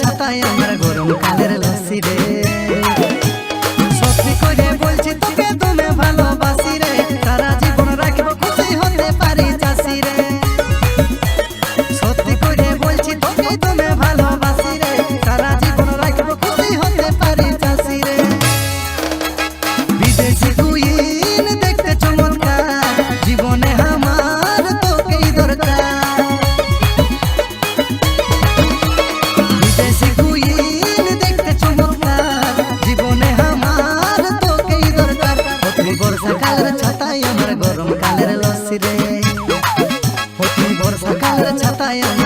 ছাতায় আমার গরম কালের লসি রে। I am.